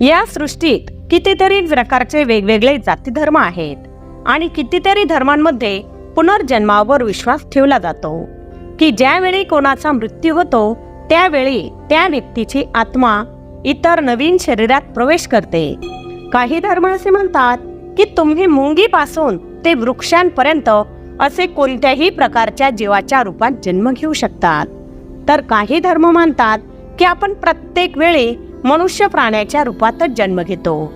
या सृष्टीत कितीतरी प्रकारचे वेगवेगळे जाती धर्म आहेत आणि कितीतरी धर्मांमध्ये पुनर्जन्मावर विश्वास ठेवला जातो की ज्यावेळी कोणाचा मृत्यू होतो त्यावेळी त्या व्यक्तीची आत्मा इतर नवीन शरीरात प्रवेश करते. काही धर्म असे म्हणतात की तुम्ही मुंगीपासून ते वृक्षांपर्यंत असे कोणत्याही प्रकारच्या जीवाच्या रूपात जन्म घेऊ शकतात. तर काही धर्म मानतात की आपण प्रत्येक वेळी मनुष्य प्राण्याच्या रूपातच जन्म घेतो.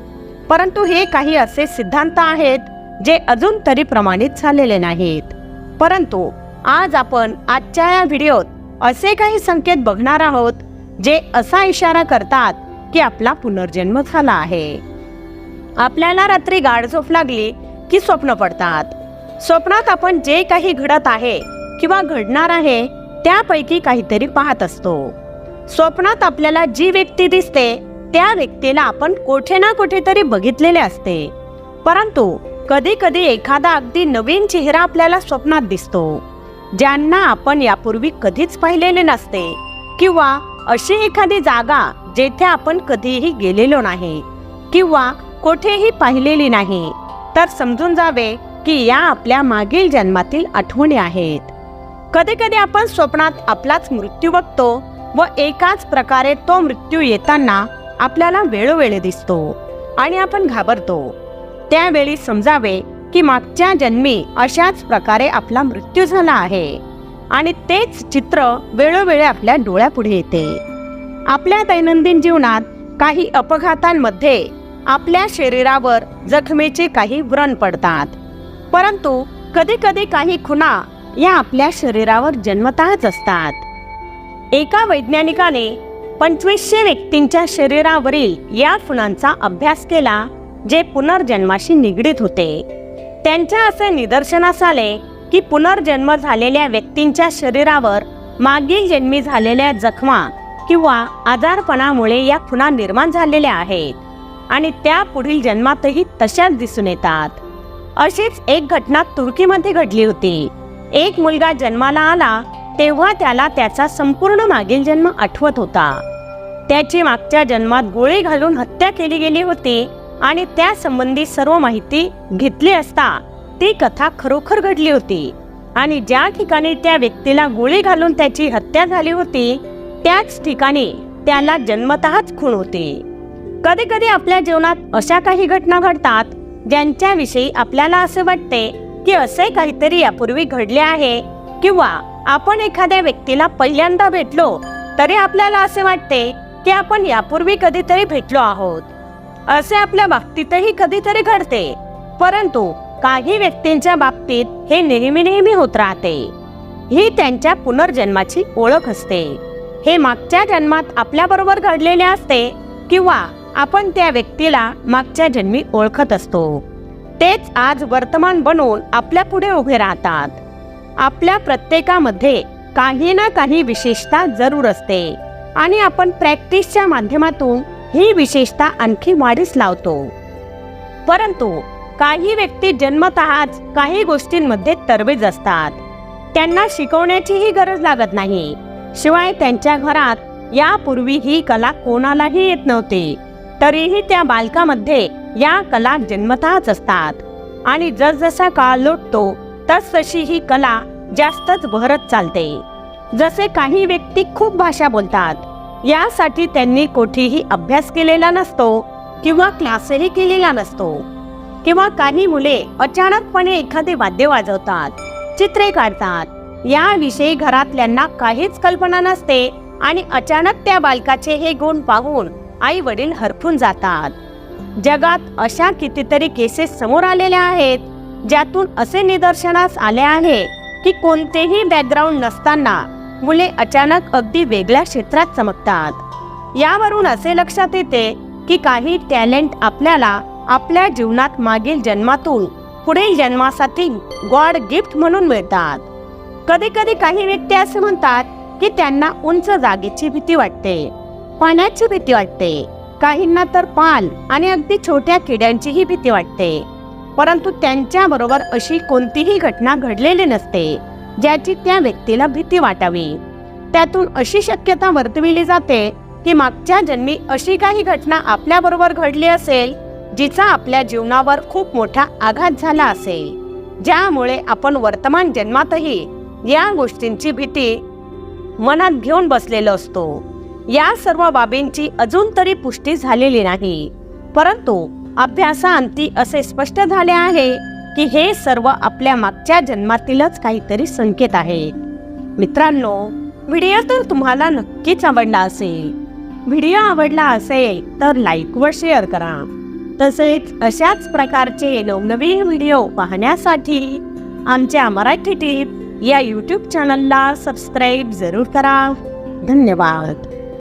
परंतु हे काही असे सिद्धांत आहेत जे अजून तरी प्रमाणित झालेले नाहीत. परंतु आज आपण आजच्या या व्हिडिओत असे काही संकेत बघणार आहोत जे असा इशारा करतात की आपला पुनर्जन्म झाला आहे. आपल्याला रात्री गाढ झोप लागली की स्वप्न पडतात. स्वप्नात आपण जे काही घडत आहे किंवा घडणार आहे त्यापैकी काहीतरी पाहत असतो. स्वप्नात आपल्याला जी व्यक्ती दिसते त्या व्यक्तीला आपण कुठे ना कुठेतरी बघितलेले असते. परंतु कधी कधी एखादा अगदी नवीन चेहरा आपल्याला स्वप्नात दिसतो ज्यांना आपण यापूर्वी कधीच पाहिलेले नसते किंवा अशी एखादी जागा जेथे आपण कधीही गेलेलो नाही किंवा कोठेही पाहिलेली नाही. तर समजून जावे की या आपल्या मागील जन्मातील आठवणी आहेत. कधी कधी आपण स्वप्नात आपलाच मृत्यू बघतो व एकाच प्रकारे तो मृत्यू येताना आपल्याला वेळोवेळी दिसतो आणि आपण घाबरतो. त्यावेळी समजावे की मागच्या जन्मी अशाच प्रकारे आपला मृत्यू झाला आहे आणि तेच चित्र वेळोवेळी आपल्या डोळ्यापुढे येते. आपल्या दैनंदिन जीवनात काही अपघातांमध्ये आपल्या शरीरावर जखमेचे काही व्रण पडतात. परंतु कधी कधी काही खुणा या आपल्या शरीरावर जन्मतःच असतात. एका वैज्ञानिकाने पंचवीसशे व्यक्तींच्या शरीरावरील या खुणांचा अभ्यास केला जे पुनर्जन्माशी निगडीत होते. त्यांच्या असे निदर्शनास आले की पुनर्जन्म झालेल्या व्यक्तींच्या शरीरावर मागील जन्मी झालेल्या जखमा किंवा आजारपणामुळे या खुणा निर्माण झालेल्या आहेत आणि त्या पुढील जन्मातही तशाच दिसून येतात. अशीच एक घटना तुर्कीमध्ये घडली होती. एक मुलगा जन्माला आला तेव्हा त्याला त्याचा संपूर्ण मागील जन्म आठवत होता. त्याची मागच्या जन्मात गोळी घालून हत्या केली गेली होती आणि त्या संबंधी सर्व माहिती घेतली असता ती कथा खरोखर घडली होती. आणि ज्या ठिकाणी त्या व्यक्तीला गोळी घालून त्याची हत्या झाली होती त्याच ठिकाणी त्याला जन्मतःच खूण होती. कधी कधी आपल्या जीवनात अशा काही घटना घडतात ज्यांच्याविषयी आपल्याला असे वाटते की असे काहीतरी यापूर्वी घडले आहे किंवा आपण एखाद्या व्यक्तीला पहिल्यांदा भेटलो तरी आपल्याला असे वाटते की आपण यापूर्वी कधीतरी भेटलो आहोत. असे आपल्या बाबतीतही कधीतरी घडते. परंतु काही व्यक्तींच्या बाबतीत हे नेहमी नेहमी होत राहते. ही त्यांच्या पुनर्जन्माची ओळख असते. हे मागच्या जन्मात आपल्या बरोबर घडलेले असते किंवा आपण त्या व्यक्तीला मागच्या जन्मी ओळखत असतो. तेच आज वर्तमान बनवून आपल्या पुढे उभे राहतात. आपल्या प्रत्येकामध्ये काही ना काही विशेषता जरूर असते. आणि आपण प्रॅक्टिसच्या माध्यमातून ही विशेषता आणखी वाढीस लावतो. परंतु काही व्यक्ती जन्मतःच काही गोष्टींमध्ये तरबेज असतात. त्यांना शिकवण्याचीही गरज लागत नाही. शिवाय त्यांच्या घरात यापूर्वी ही कला कोणालाही येत नव्हती. तरीही त्या बालकामध्ये या कला जन्मतःच असतात. आणि जसजसा काळ लोटतो तस तशी ही कला जास्तच भरत चालते. जसे काही व्यक्ती खूप भाषा बोलतात यासाठी त्यांनी कोठेही अभ्यास केलेला नसतो किंवा क्लासही केलेला नसतो. किंवा काही मुले अचानकपणे एखादे वाद्य वाजवतात चित्रे काढतात. याविषयी घरातल्यांना काहीच कल्पना नसते आणि अचानक त्या बालकाचे हे गुण पाहून आई वडील हरफून जातात. जगात अशा कितीतरी केसेस समोर आलेल्या आहेत ज्यातून असे निदर्शनास आले आहे की कोणतेही बॅकग्राऊंड नसताना मुले अचानक अगदी वेगळ्या क्षेत्रात चमकतात. यावरून असे लक्षात येते की काही टॅलेंट आपल्याला आपल्या जीवनात मागील जन्मातून पुढील जन्मासाठी गॉड गिफ्ट म्हणून मिळतात. कधी कधी काही व्यक्ती असे म्हणतात की त्यांना उंच जागेची भीती वाटते पाण्याची भीती वाटते काहींना तर पाल आणि अगदी छोट्या किड्यांचीही भीती वाटते. परंतु त्यांच्याबरोबर अशी कोणतीही घटना घडलेली नसते ज्याची त्या व्यक्तीला भीती वाटावी. त्यातून अशी शक्यता वर्तविली जाते की मागच्या जन्मी अशी काही घटना आपल्याबरोबर घडली असेल जिचा आपल्या जीवनावर खूप मोठा आघात झाला असेल. ज्यामुळे आपण वर्तमान जन्मातही या गोष्टींची भीती मनात घेऊन बसलेलो असतो. या सर्व बाबींची अजून तरी पुष्टी झालेली नाही. परंतु अभ्यासाअंती असे स्पष्ट झाले आहे की हे सर्व आपल्या मागच्या जन्मातीलच काहीतरी संकेत आहेत. मित्रांनो व्हिडिओ तर तुम्हाला नक्कीच आवडला असेल. व्हिडिओ आवडला असेल तर लाईक व शेअर करा. तसेच अशाच प्रकारचे नवनवीन व्हिडिओ पाहण्यासाठी आमच्या मराठी टीप या यूट्यूब चॅनलला सबस्क्राईब जरूर करा. धन्यवाद.